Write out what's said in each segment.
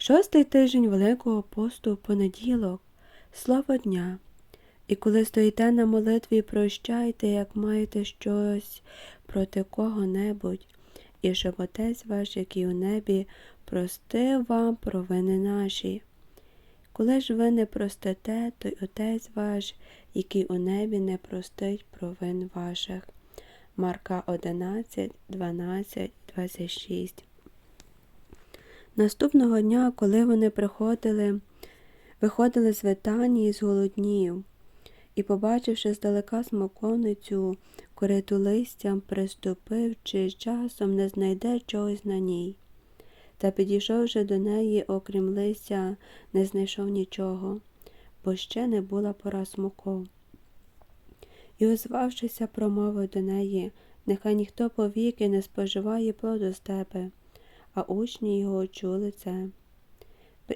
Шостий тиждень Великого посту понеділок, слово дня. І коли стоїте на молитві, прощайте, як маєте щось проти кого-небудь, і щоб Отець ваш, який у небі, простив вам провини наші. Коли ж ви не простите, то й Отець ваш, який у небі, не простить провин ваших. Марка 11, 12, 26 Наступного дня, коли вони приходили, виходили з Витанії з голоднів, і, побачивши здалека смоковницю, кориту листям, приступив, чи часом не знайде чогось на ній. Та підійшовши до неї, окрім листя, не знайшов нічого, бо ще не була пора смоков. І, озвавшися, промовив до неї, нехай ніхто повіки не споживає плоду з тебе а учні його чули це.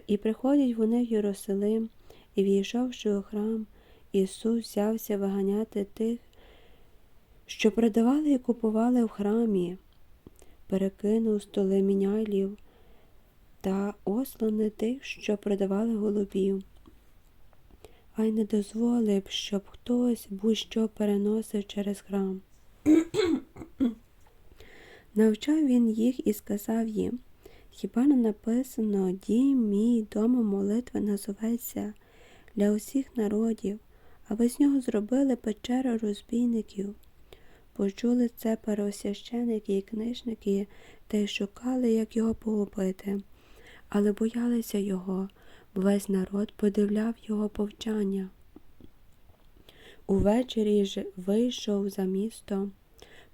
І приходять вони в Єрусалим, і, війшовши у храм, Ісус взявся виганяти тих, що продавали і купували в храмі, перекинув столи мінялів та ослони тих, що продавали голубів. А й не дозволив, щоб хтось будь-що переносив через храм. Навчав він їх і сказав їм Хіба не написано дім мій дома молитви назоветься для усіх народів, а ви з нього зробили печеру розбійників. Почули це первосвященики і книжники та й шукали, як його погубити, але боялися його, бо весь народ подивляв його повчання. Увечері ж вийшов за місто,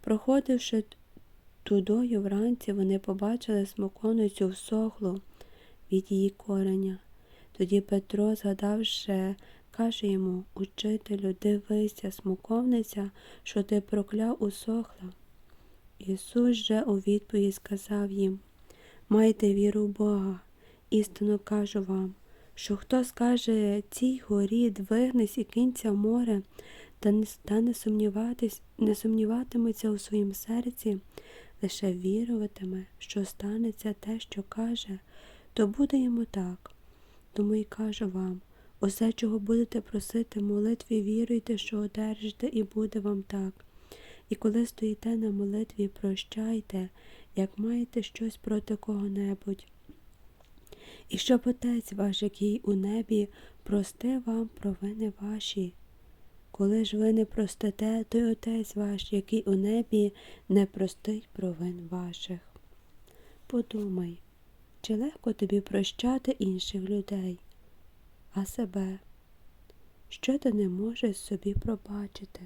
проходивши Тудою вранці вони побачили смоковницю всохлу від її кореня. Тоді Петро, згадавши, каже йому Учителю, дивися, смоковниця, що ти прокляв, усохла. Ісус же у відповідь сказав їм Майте віру в Бога, істинно кажу вам, що хто скаже цій горі, двигнись і кинься в море, та не, та не сумніватись, не сумніватиметься у своїм серці, лише віруватиме, що станеться те, що каже, то буде йому так. Тому й кажу вам усе, чого будете просити молитві, віруйте, що одержите, і буде вам так. І коли стоїте на молитві, прощайте, як маєте щось проти кого-небудь. І щоб Отець ваш, який у небі, прости вам провини ваші. Коли ж ви не простите, то й Отець ваш, який у небі, не простить провин ваших. Подумай, чи легко тобі прощати інших людей, а себе, що ти не можеш собі пробачити?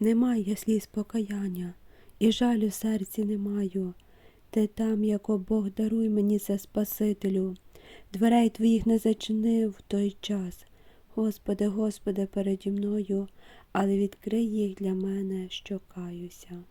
Немає сліз покаяння, і жалю серці не маю. Ти там, яко Бог даруй мені за Спасителю. Дверей твоїх не зачинив в той час. Господи, Господи, переді мною, але відкрий їх для мене, що каюся.